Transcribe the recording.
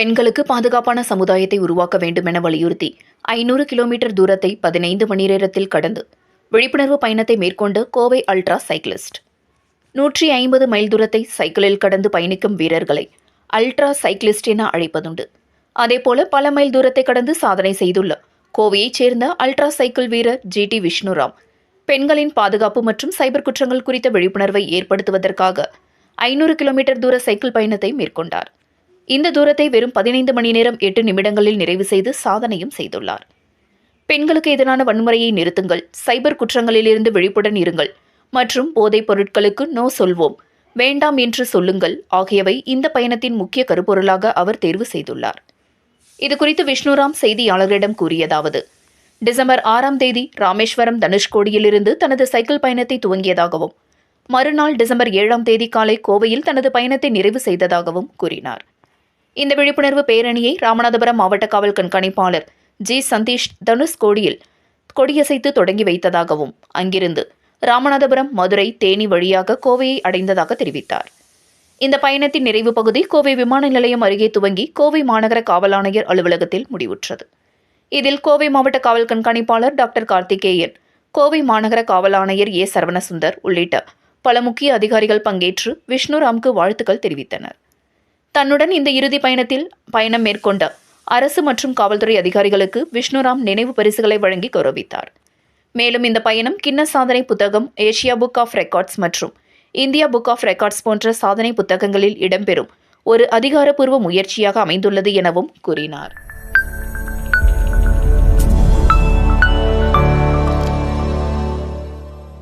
பெண்களுக்கு பாதுகாப்பான சமுதாயத்தை உருவாக்க வேண்டும் என வலியுறுத்தி ஐநூறு கிலோமீட்டர் தூரத்தை பதினைந்து மணி நேரத்தில் கடந்து விழிப்புணர்வு பயணத்தை மேற்கொண்ட கோவை அல்ட்ரா சைக்கிளிஸ்ட். நூற்றி ஐம்பது மைல் தூரத்தை சைக்கிளில் கடந்து பயணிக்கும் வீரர்களை அல்ட்ரா சைக்கிளிஸ்ட் என அழைப்பதுண்டு. அதேபோல பல மைல் தூரத்தை கடந்து சாதனை செய்துள்ள கோவையைச் சேர்ந்த அல்ட்ரா சைக்கிள் வீரர் ஜி டி விஷ்ணுராம் பெண்களின் பாதுகாப்பு மற்றும் சைபர் குற்றங்கள் குறித்த விழிப்புணர்வை ஏற்படுத்துவதற்காக ஐநூறு கிலோமீட்டர் தூர சைக்கிள் பயணத்தை மேற்கொண்டார். இந்த தூரத்தை வெறும் பதினைந்து மணி நேரம் எட்டு நிமிடங்களில் நிறைவு செய்து சாதனையும் செய்துள்ளார். பெண்களுக்கு எதிரான வன்முறையை நிறுத்துங்கள். சைபர் குற்றங்களிலிருந்து விழிப்புடன் இருங்கள். மற்றும் போதைப் பொருட்களுக்கு நோ சொல்வோம். வேண்டாம் என்று சொல்லுங்கள். ஆகியவை இந்த பயணத்தின் முக்கிய கருப்பொருளாக அவர் தேர்வு செய்துள்ளார். இதுகுறித்து விஷ்ணுராம் செய்தியாளர்களிடம் கூறியதாவது டிசம்பர் ஆறாம் தேதி ராமேஸ்வரம் தனுஷ்கோடியிலிருந்து தனது சைக்கிள் பயணத்தை துவங்கியதாகவும் மறுநாள் டிசம்பர் ஏழாம் தேதி காலை கோவையில் தனது பயணத்தை நிறைவு செய்ததாகவும் கூறினார். இந்த விழிப்புணர்வு பேரணியை ராமநாதபுரம் மாவட்ட காவல் கண்காணிப்பாளர் ஜி சந்தீஷ் தனுஷ் கோடியில் கொடியசைத்து தொடங்கி வைத்ததாகவும் அங்கிருந்து ராமநாதபுரம் மதுரை தேனி வழியாக கோவையை அடைந்ததாக தெரிவித்தார். இந்த பயணத்தின் நிறைவு பகுதி கோவை விமான நிலையம் அருகே துவங்கி கோவை மாநகர காவல் ஆணையர் அலுவலகத்தில் முடிவுற்றது. இதில் கோவை மாவட்ட காவல் கண்காணிப்பாளர் டாக்டர் கார்த்திகேயன் கோவை மாநகர காவல் ஆணையர் ஏ சரவணசுந்தர் உள்ளிட்ட பல முக்கிய அதிகாரிகள் பங்கேற்று விஷ்ணுராம்க்கு வாழ்த்துக்கள் தெரிவித்தனர். தன்னுடன் இந்த இறுதி பயணத்தில் பயணம் மேற்கொண்ட அரசு மற்றும் காவல்துறை அதிகாரிகளுக்கு விஷ்ணுராம் நினைவு பரிசுகளை வழங்கி கௌரவித்தார். மேலும் இந்த பயணம் கின்ன சாதனை புத்தகம் ஏஷியா புக் ஆஃப் ரெக்கார்ட்ஸ் மற்றும் இந்தியா புக் ஆஃப் ரெக்கார்ட்ஸ் போன்ற சாதனை புத்தகங்களில் இடம்பெறும் ஒரு அதிகாரப்பூர்வ முயற்சியாக அமைந்துள்ளது எனவும் கூறினார்.